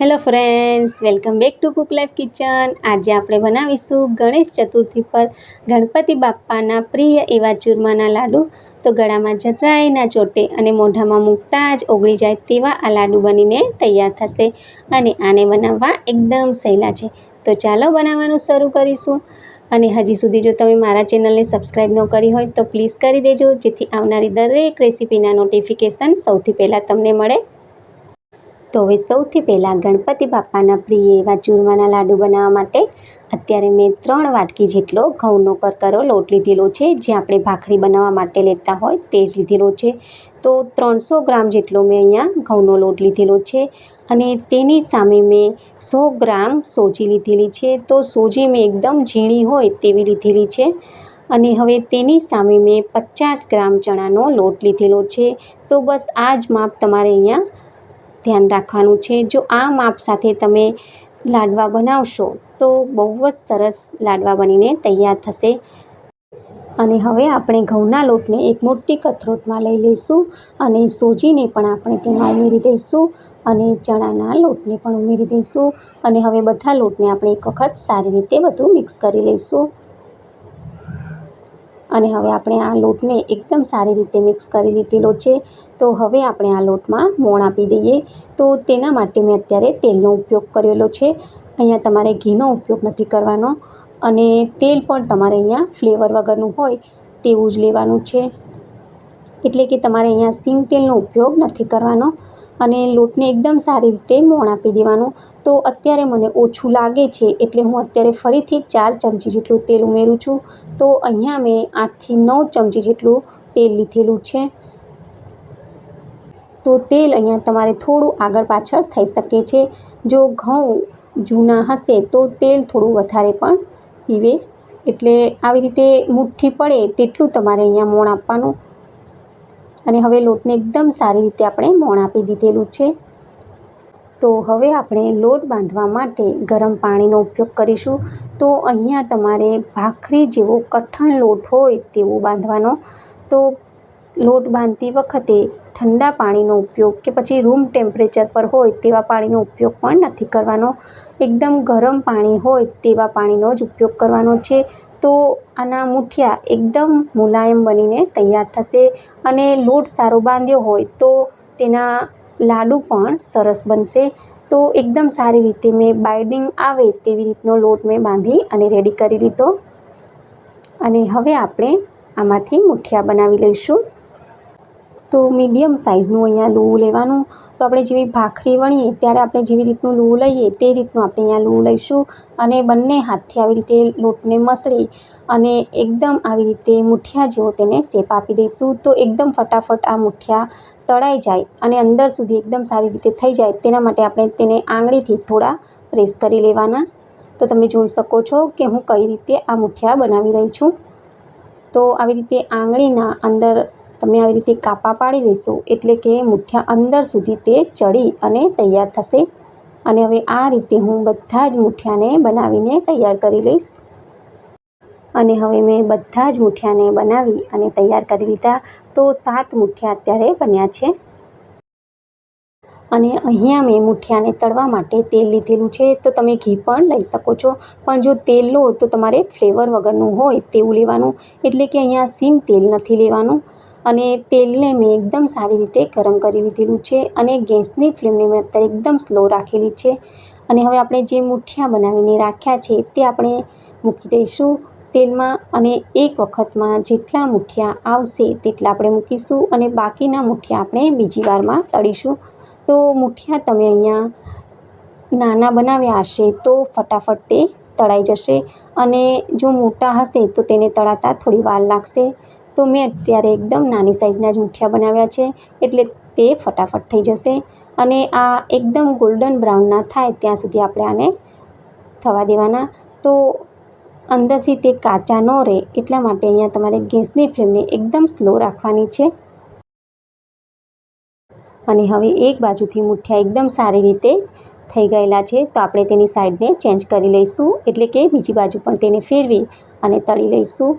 Hello friends welcome back to cook life kitchen આજે આપણે બનાવીશું ગણેશ ચતુર્થી પર ગણપતિ બાપ્પાના પ્રિય એવા ચૂરમાના લાડુ. તો ગળામાં જરાય ના ચોટે અને મોઢામાં મૂકતા જ ઓગળી જાય તેવા આ લાડુ બનીને તૈયાર થશે અને આને બનાવવા એકદમ સહેલા છે. તો ચાલો બનાવવાનું શરૂ કરીશું. અને હજી સુધી જો તમે મારા ચેનલને સબસ્ક્રાઈબ ન કરી હોય તો પ્લીઝ કરી દેજો, જેથી આવનારી દરેક રેસીપીના નોટિફિકેશન સૌથી પહેલાં તમને મળે. તો હવે સૌથી પહેલાં ગણપતિ બાપ્પાના પ્રિય એવા ચૂરમાના લાડુ બનાવવા માટે અત્યારે મેં ત્રણ વાટકી જેટલો ઘઉંનો કરકરો લોટ લીધેલો છે. જે આપણે ભાખરી બનાવવા માટે લેતા હોય તે જ લીધેલો છે. તો ત્રણસો ગ્રામ જેટલો મેં અહીંયા ઘઉંનો લોટ લીધેલો છે અને તેની સામે મેં સો ગ્રામ સોજી લીધેલી છે. તો સોજી મેં એકદમ ઝીણી હોય તેવી લીધેલી છે અને હવે તેની સામે મેં પચાસ ગ્રામ ચણાનો લોટ લીધેલો છે. તો બસ આ જ માપ તમારે અહીંયા ધ્યાન રાખવાનું છે. જો આ માપ સાથે તમે લાડવા બનાવશો, તો બહુ જ સરસ લાડવા બનીને તૈયાર થશે. અને હવે આપણે ઘઉંના લોટને એક મોટી કથરોટમાં લઈ લઈશું અને સોજીને પણ આપણે તેમાં ઉમેરી દઈશું અને ચણાના લોટને પણ ઉમેરી દઈશું અને હવે બધા લોટને આપણે એક વખત સારી રીતે બધું મિક્સ કરી લઈશું. અને હવે આપણે આ લોટને એકદમ સારી રીતે મિક્સ કરી લીધેલો છે. તો હવે આપણે આ લોટમાં મોણ આપી દઈએ. તો તેના માટે મેં અત્યારે તેલનો ઉપયોગ કરેલો છે. અહીંયા તમારે ઘીનો ઉપયોગ નથી કરવાનો અને તેલ પણ તમારે અહીંયા ફ્લેવર વગરનું હોય તેવું જ લેવાનું છે. એટલે કે તમારે અહીંયા સિંગ તેલનો ઉપયોગ નથી કરવાનો અને લોટને એકદમ સારી રીતે મોણ આપી દેવાનું. તો અત્યારે મને ઓછું લાગે છે એટલે હું અત્યારે ફરીથી ચાર ચમચી જેટલું તેલ ઉમેરું છું. તો અહીંયા મેં આઠથી નવ ચમચી જેટલું તેલ લીધેલું છે. તો તેલ અહીંયા તમારે થોડું આગળ પાછળ થઈ શકે છે. જો ઘઉં જૂના હશે તો તેલ થોડું વધારે પણ પીવે. એટલે આવી રીતે મુઠ્ઠી પડે તેટલું તમારે અહીંયા મોણ આપવાનું. અને હવે લોટને એકદમ સારી રીતે આપણે મોણ આપી દીધેલું છે. તો હવે આપણે લોટ બાંધવા માટે ગરમ પાણીનો ઉપયોગ કરીશું. તો અહીંયા તમારે ભાખરી જેવો કઠણ લોટ હોય તેવો બાંધવાનો. તો લોટ બાંધતી વખતે ઠંડા પાણીનો ઉપયોગ કે પછી રૂમ ટેમ્પરેચર પર હોય તેવા પાણીનો ઉપયોગ પણ નથી કરવાનો. એકદમ ગરમ પાણી હોય તેવા પાણીનો જ ઉપયોગ કરવાનો છે. તો આના મુઠિયા એકદમ મુલાયમ બનીને તૈયાર થશે અને લોટ સારો બાંધ્યો હોય તો તેના લાડુ પણ સરસ બનશે. તો એકદમ સારી રીતે મેં બાઇડિંગ આવે તેવી રીતનો લોટ મેં બાંધી અને રેડી કરી લીધો. અને હવે આપણે આમાંથી મુઠિયા બનાવી લઈશું. તો મીડિયમ સાઇઝનું અહીંયા લૂ લેવાનું. તો આપણે જેવી ભાખરી વણીએ, ત્યારે આપણે જેવી રીતનું લૂ લઈએ, તે રીતનું આપણે અહીંયા લૂ લઈશું. અને બંને હાથથી આવી રીતે લોટને મસળી અને એકદમ આવી રીતે મુઠિયા જેવો તેને શેપ આપી દઈશું. તો એકદમ ફટાફટ આ મુઠિયા તળાઈ જાય અને અંદર સુધી એકદમ સારી રીતે થઈ જાય, તેના માટે આપણે તેને આંગળીથી થોડા પ્રેસ કરી લેવાના. તો તમે જોઈ શકો છો કે હું કઈ રીતે આ મુઠિયા બનાવી રહી છું. તો આવી રીતે આંગળીના અંદર તમે આવી રીતે કાપા પાડી લેશો એટલે કે મુઠ્ઠા અંદર સુધી તે ચડી અને તૈયાર થશે. અને હવે આ રીતે હું બધા જ મુઠ્ઠાને બનાવીને તૈયાર કરી લઈશ. અને હવે મેં બધા જ મુઠ્ઠાને બનાવી અને તૈયાર કરી લીધા તો સાત મુઠ્ઠા અત્યારે બન્યા છે. અને અહીંયા મેં મુઠિયાને તળવા માટે તેલ લીધેલું છે તો તમે ઘી પણ લઈ શકો છો. પણ જો તેલ લો તો તમારે ફ્લેવર વગરનું હોય તેવું લેવાનું. એટલે કે અહીંયા સિંગ તેલ નથી લેવાનું. અને તેલને મેં એકદમ સારી રીતે ગરમ કરી લીધેલું છે અને ગેસની ફ્લેમને મેં અત્યારે એકદમ સ્લો રાખેલી છે. અને હવે આપણે જે મુઠિયા બનાવીને રાખ્યા છે તે આપણે મૂકી દઈશું તેલમાં અને એક વખતમાં જેટલા મુઠિયા આવશે તેટલા આપણે મૂકીશું અને બાકીના મુઠિયા આપણે બીજી વારમાં તળીશું. તો મુઠિયા તમે અહીંયા નાના બનાવ્યા હશે તો ફટાફટ તે તળાઈ જશે અને જો મોટા હશે તો તેને તળાતા થોડી વાર લાગશે. તો મેં અત્યારે એકદમ નાની સાઇઝના જ મુઠિયા બનાવ્યા છે, એટલે તે ફટાફટ થઈ જશે. અને આ એકદમ ગોલ્ડન બ્રાઉન થાય ત્યાં સુધી આપણે આને થવા દેવાના. તો અંદરથી તે કાચા ન રહે એટલા માટે અહીંયા તમારે ગેસની ફ્લેમને એકદમ સ્લો રાખવાની છે. અને હવે એક બાજુથી મૂઠિયા એકદમ સારી રીતે થઈ ગયેલા છે, તો આપણે તેની સાઈડને ચેન્જ કરી લઈશું. એટલે કે બીજી બાજુ પણ તેને ફેરવી અને તળી લઈશું.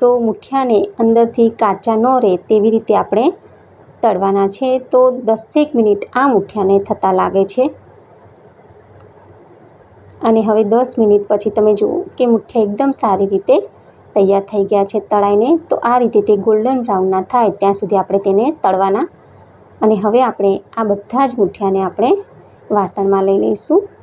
તો મુઠિયાને અંદરથી કાચા ન રહે તેવી રીતે આપણે તળવાના છે. તો દસેક મિનિટ આ મુઠિયાને થતાં લાગે છે. અને હવે દસ મિનિટ પછી તમે જુઓ કે મુઠિયા એકદમ સારી રીતે તૈયાર થઈ ગયા છે તળાઈને. તો આ રીતે તે ગોલ્ડન બ્રાઉનના થાય ત્યાં સુધી આપણે તેને તળવાના. અને હવે આપણે આ બધા જ મુઠિયાને આપણે વાસણમાં લઈ લઈશું.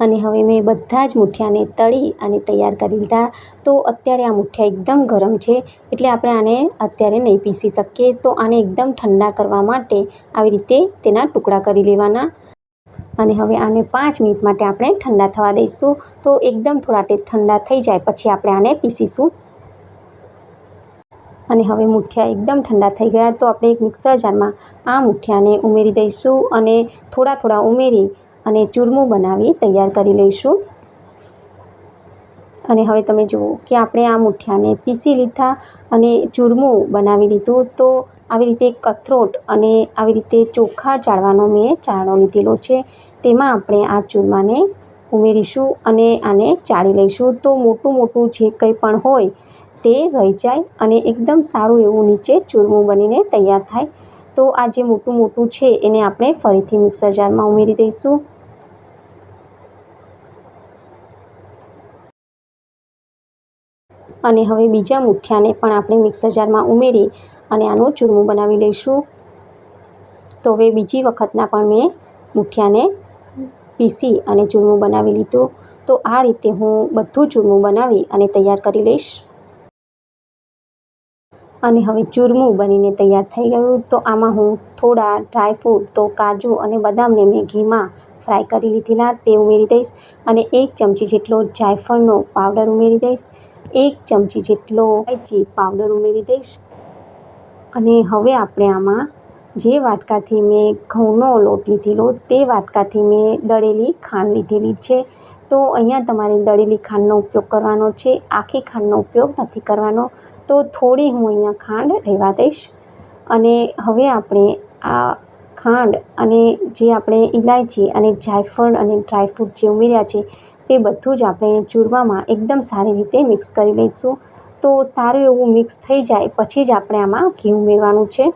અને હવે મેં બધા જ મૂઠિયાને તળી અને તૈયાર કરી લીધા. તો અત્યારે આ મૂઠિયા એકદમ ગરમ છે, એટલે આપણે આને અત્યારે નહીં પીસી શકીએ. તો આને એકદમ ઠંડા કરવા માટે આવી રીતે તેના ટુકડા કરી લેવાના. અને હવે આને પાંચ મિનિટ માટે આપણે ઠંડા થવા દઈશું. તો એકદમ થોડા ઠંડા થઈ જાય પછી આપણે આને પીસીશું. અને હવે મુઠિયા એકદમ ઠંડા થઈ ગયા. તો આપણે એક મિક્સર જારમાં આ મુઠિયાને ઉમેરી દઈશું અને થોડા થોડા ઉમેરી અને ચૂરમું બનાવી તૈયાર કરી લઈશું. અને હવે તમે જુઓ કે આપણે આ મુઠિયાને પીસી લીધા અને ચૂરમું બનાવી લીધું. તો આવી રીતે કથરોટ અને આવી રીતે ચોખા ચાળવાનો મેં ચાળો લીધેલો છે. તેમાં આપણે આ ચૂરમાને ઉમેરીશું અને આને ચાળી લઈશું. તો મોટું મોટું જે કંઈ પણ હોય તે રહી જાય અને એકદમ સારું એવું નીચે ચૂરમું બનીને તૈયાર થાય. તો આ જે મોટું મોટું છે એને આપણે ફરીથી મિક્સર જારમાં ઉમેરી દઈશું. અને હવે બીજા મુઠ્ઠાને પણ આપણે મિક્સર જારમાં ઉમેરી અને આનું ચૂરમું બનાવી લઈશું. તો હવે બીજી વખતના પણ મેં મુઠ્ઠાને પીસી અને ચૂરમું બનાવી લીધું. તો આ રીતે હું બધું ચૂરમું બનાવી અને તૈયાર કરી લઈશ. અને હવે ચૂરમું બનીને તૈયાર થઈ ગયું. તો આમાં હું થોડા ડ્રાયફ્રૂટ તો કાજુ અને બદામને મેં ઘીમાં ફ્રાય કરી લીધેલા, તે ઉમેરી દઈશ. અને એક ચમચી જેટલો જાયફળનો પાવડર ઉમેરી દઈશ. એક ચમચી જેટલો ઇલાયચી પાવડર ઉમેરી દઈશ. અને હવે આપણે આમાં જે વાટકાથી મેં ઘઉંનો લોટ લીધેલો તે વાટકાથી મેં દળેલી ખાંડ લીધેલી છે. તો અહીંયા તમારે દળેલી ખાંડનો ઉપયોગ કરવાનો છે. આખી ખાંડનો ઉપયોગ નથી કરવાનો. તો થોડી હું અહીંયા ખાંડ રહેવા દઈશ. અને હવે આપણે આ ખાંડ અને જે આપણે ઇલાયચી અને જાયફળ અને ડ્રાયફ્રૂટ જે ઉમેર્યા છે તે બધું જ આપણે ચૂરમામાં એકદમ સારી રીતે મિક્સ કરી લઈશું. તો સારું એવું મિક્સ થઈ જાય પછી જ આપણે આમાં ઘી ઉમેરવાનું છે.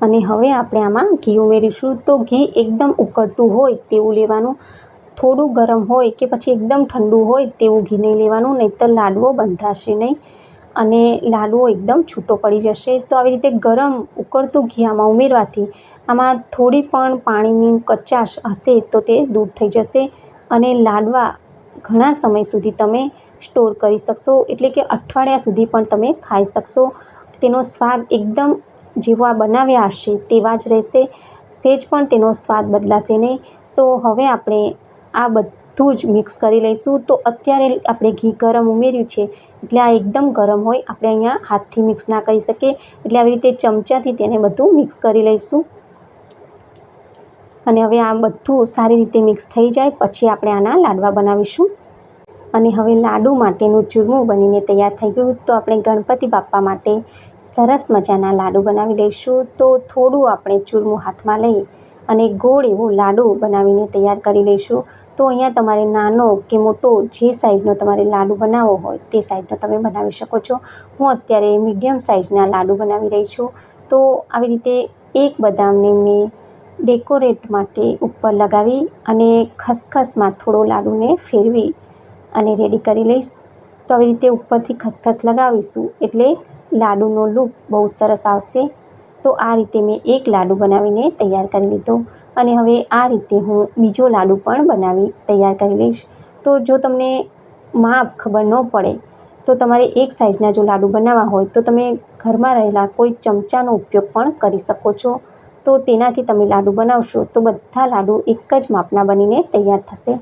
અને હવે આપણે આમાં ઘી ઉમેરીશું. તો ઘી એકદમ ઉકળતું હોય તેવું લેવાનું. થોડું ગરમ હોય કે પછી એકદમ ઠંડુ હોય તેવું ઘી નહીં લેવાનું, નહીંતર લાડવો બંધાશે નહીં. અને લાડવો એકદમ છૂટો પડી જશે. તો આવી રીતે ગરમ, ઉકળતું ઘી આમાં ઉમેરવાથી આમાં થોડી પણ પાણીની કચાશ હશે તો તે દૂર થઈ જશે અને લાડવા ઘણા સમય સુધી તમે સ્ટોર કરી શકશો. એટલે કે અઠવાડિયા સુધી પણ તમે ખાઈ શકશો. તેનો સ્વાદ એકદમ જેવો આ બનાવ્યા હશે તેવા જ રહેશે. સહેજ પણ તેનો સ્વાદ બદલાશે નહીં. તો હવે આપણે આ બધું બધું જ મિક્સ કરી લઈશું. તો અત્યારે આપણે ઘી ગરમ ઉમેર્યું છે, એટલે આ એકદમ ગરમ હોય, આપણે અહીંયા હાથથી મિક્સ ના કરી શકીએ. એટલે આવી રીતે ચમચાથી તેને બધું મિક્સ કરી લઈશું. અને હવે આ બધું સારી રીતે મિક્સ થઈ જાય, પછી આપણે આના લાડવા બનાવીશું. અને હવે લાડુ માટેનું ચૂરમું બનીને તૈયાર થઈ ગયું. તો આપણે ગણપતિ બાપ્પા માટે સરસ મજાના લાડુ બનાવી લઈશું. તો થોડું આપણે ચૂરમું હાથમાં લઈ અને ગોળ એવો લાડુ બનાવીને તૈયાર કરી લઈશું. તો અહીંયા તમારે નાનો કે મોટો જે સાઇઝનો તમારે લાડુ બનાવવો હોય તે સાઇઝનો તમે બનાવી શકો છો. હું અત્યારે મીડિયમ સાઇઝના લાડુ બનાવી રહી છું. તો આવી રીતે એક બદામને મેં ડેકોરેટ માટે ઉપર લગાવી અને ખસખસમાં થોડો લાડુને ફેરવી અને રેડી કરી લઈશ. તો આવી રીતે ઉપરથી ખસખસ લગાવીશું એટલે લાડુનો લુક બહુ સરસ આવશે. તો આ રીતે મેં એક લાડુ બનાવીને તૈયાર કરી લીધો. અને હવે આ રીતે હું બીજો લાડુ પણ બનાવી તૈયાર કરી લઈશ. તો જો તમને માપ ખબર ન પડે, તો તમારે એક સાઇઝના જો લાડુ બનાવવા હોય, તો તમે ઘરમાં રહેલા કોઈ ચમચાનો ઉપયોગ પણ કરી શકો છો. તો તેનાથી તમે લાડુ બનાવશો, તો બધા લાડુ એક જ માપના બનીને તૈયાર થશે.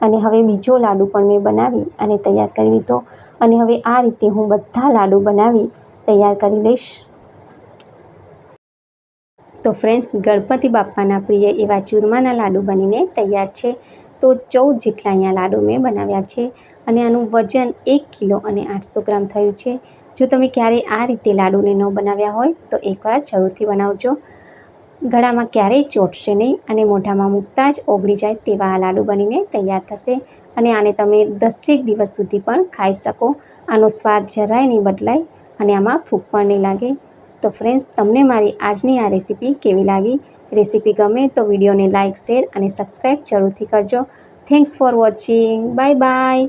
અને હવે બીજો લાડુ પણ મેં બનાવી અને તૈયાર કરી લીધો. અને હવે આ રીતે હું બધા લાડુ બનાવી તૈયાર કરી લઈશ. તો ફ્રેન્ડ્સ ગણપતિ બાપ્પાના પ્રિય એવા ચૂરમાના લાડુ બનીને તૈયાર છે. તો ચૌદ જેટલા અહીંયા લાડુ મેં બનાવ્યા છે અને આનું વજન એક કિલો અને આઠસો ગ્રામ થયું છે. જો તમે ક્યારેય આ રીતે લાડુને ન બનાવ્યા હોય, તો એકવાર જરૂરથી બનાવજો. ગળામાં ક્યારેય ચોટશે નહીં અને મોઢામાં મૂકતા જ ઓગળી જાય તેવા આ લાડુ બનીને તૈયાર થશે અને આને તમે દસેક દિવસ સુધી પણ ખાઈ શકો. આનો સ્વાદ જરાય નહીં બદલાય અને આમાં ફૂગ પણ નહીં લાગે. તો ફ્રેન્ડ્સ તમને મારી આજની આ રેસીપી કેવી લાગી? રેસીપી ગમે તો વિડીયોને લાઇક શેર અને સબસ્ક્રાઈબ જરૂરથી કરજો. Thanks for watching bye bye